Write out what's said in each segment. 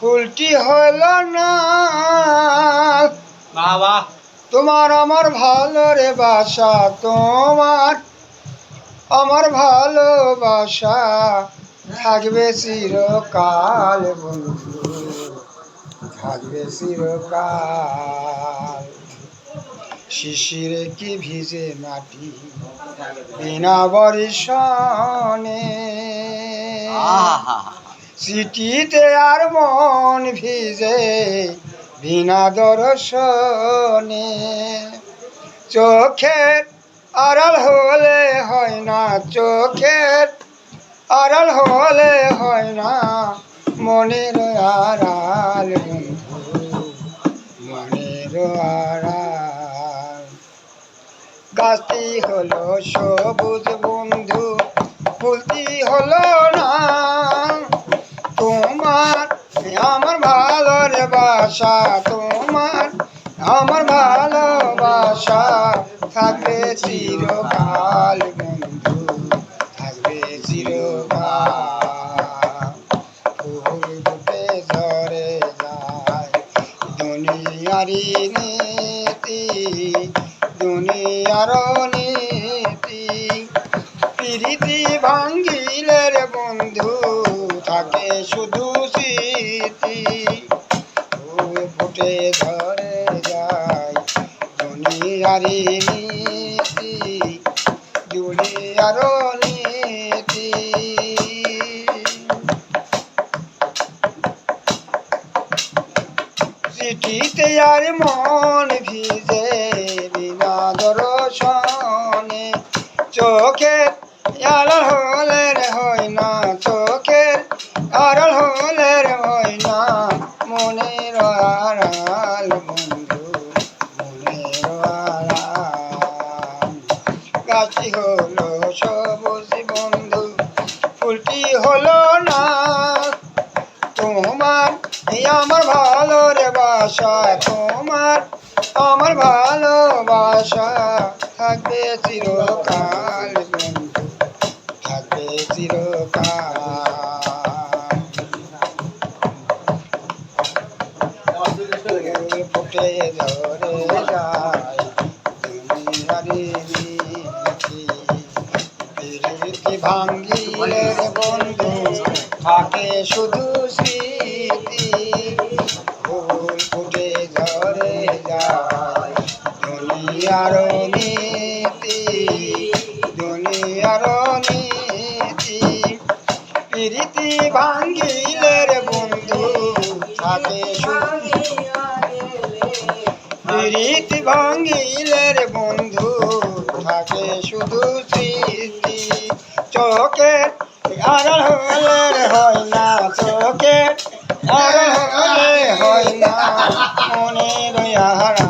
ফুলটি হল না। বাবা। তোমার আমার ভালো রে বাসা তোমার আমার ভালোবাসা থাকবে চিরকাল বন্ধু থাকবে চিরকাল। শিশিরে কি ভিজে মাটি বিনা বরিশনে আহা। চিঠিতে আর মন ভিজে বিনা দর্শনে। চোখের আড়াল হলে হয় না, চোখের আড়াল হলে হয় না। মনের আড়াল বন্ধু, মনের আড়াল। গাছটি হলো সবুজ বন্ধু, ফুলটি হলো ভালোর বাসা তোমার, আমার ভালোবাসা থাকবে চিরকাল বন্ধু, থাকবে চিরকাল। ফুল ঝরে যায় দুনিয়ারি নীতি, দুনিয়ার নীতি, প্রীতি ফুল ঘরে যাই দুনিয়ারি নীতি দুনিয়ার নীতি। চিঠিতে আর মন ভিজে গাছটি হলো, সবুজ বন্ধু, ফুলটি হলো না। তোমার আমার ভালো রে বাসা, তোমার, আমার ভালোবাসা থাকবে চিরকাল বন্ধু, থাকবে চিরকাল। ফুটে ধরে যায় ভাঙ্গিলে বন্ধু, থাকে শুধু স্মৃতি। ফুল ফুটে ঝরে যায় দুনিয়ার নীতি দুনিয়ার নীতি। প্রীতি ভাঙ্গিলে বন্ধু, থাকে শুধু প্রীতি ভাঙ্গিলের বন্ধু, থাকে শুধু স্মৃতি। চোখের আড়াল হলে হয় না চোখের আড়াল হলে হয় না মনের আড়াল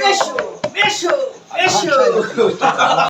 বেশো বেশো বেশো